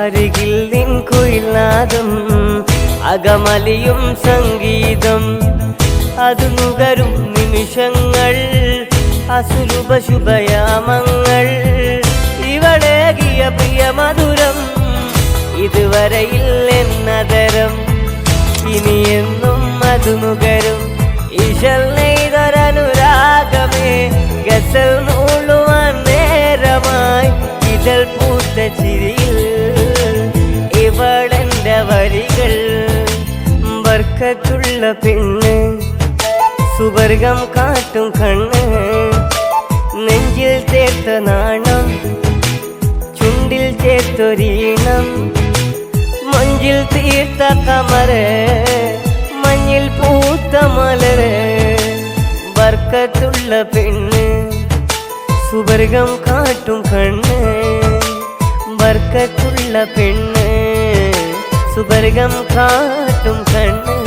അരികിൽ നിൻ കുയിൽനാദം അകമലിയും സംഗീതം. അത് നുകരും നിമിഷങ്ങൾ അസുലുഭ ശുഭയാമങ്ങൾ ഇവളേകിയ പ്രിയ മധുരം ഇതുവരെയിൽ എന്നതരം. ഇനി എന്നും അത് നുകരും. ഇഷൽ നെയ്തൊരനുരാഗമേ ഗസൽ നൂളുവാൻ നേരമായി. ഇതൾ പൂത്ത ചിരിയിൽ ഇവളെന്റെ വരികൾ വർക്കത്തുള്ള പെണ്ണ് സുവർഗം കാട്ടും കണ്ണ് നെഞ്ചിൽ ചേർത്ത നാണം ചുണ്ടിൽ ചേർത്തൊരീണം മഞ്ചിൽ തീർത്ത കമറ് മഞ്ഞിൽ പൂത്ത മലര് വർക്കത്തുള്ള പെണ്ണ് സുവർഗം കാട്ടും കണ്ണ് വർക്കത്തുള്ള പെണ്ണ് സുവർഗം കാട്ടും കണ്ണ്